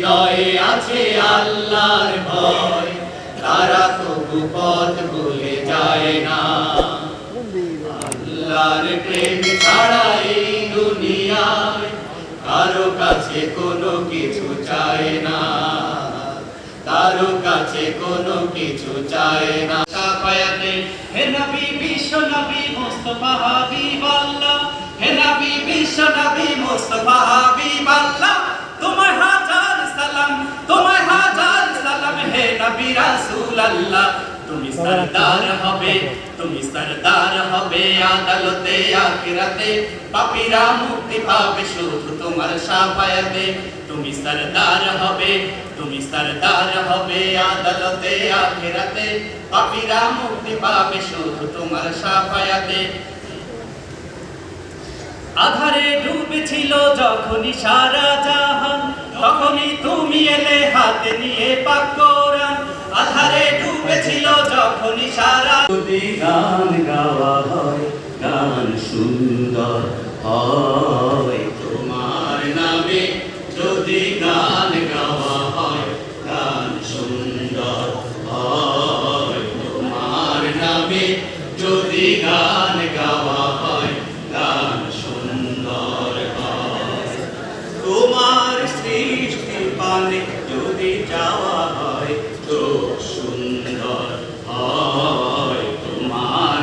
হৃদয়ে আছে আল্লাহর ভয়, তারা তবু পথ ভুলে যায় না। আল্লাহর প্রেম ছাড়া এই দুনিয়ায় কারও কাছে কোনো কিছু চায় না। কারও কাছে কোনো কিছু চায় না। সাফায়াতে হে নবী, বিশ্ব নবী মুস্তাফা হাবিব হে নবী নবী রাসূল আল্লাহ তুমি সরদার হবে, তুমি সরদার হবে আদালতে, আখিরাতে। পাপীরা মুক্তি পাবে শুধু তোমার তুমি সরদার হবে, তুমি সরদার হবে আদালতে, আখিরাতে। পাপীরা মুক্তি পাবে শুধু তোমার আধারে ডুবেছিল যখনই সারা জাহান, তখনই তুমি এলে হাতে নিয়ে পাক আধারে ডুবেছিল যখনই সারা যদি গান গাওয়া হয়, গান সুন্দর হয়। তোমার নামে যদি গান গাওয়া হয়, গান সুন্দর হয়। তোমার নামে যদি গান গাওয়া হয়, গান সুন্দর হয়। তোমার সৃষ্টি পানে যদি যাওয়া হয় তো সুন্দর হয় তোমার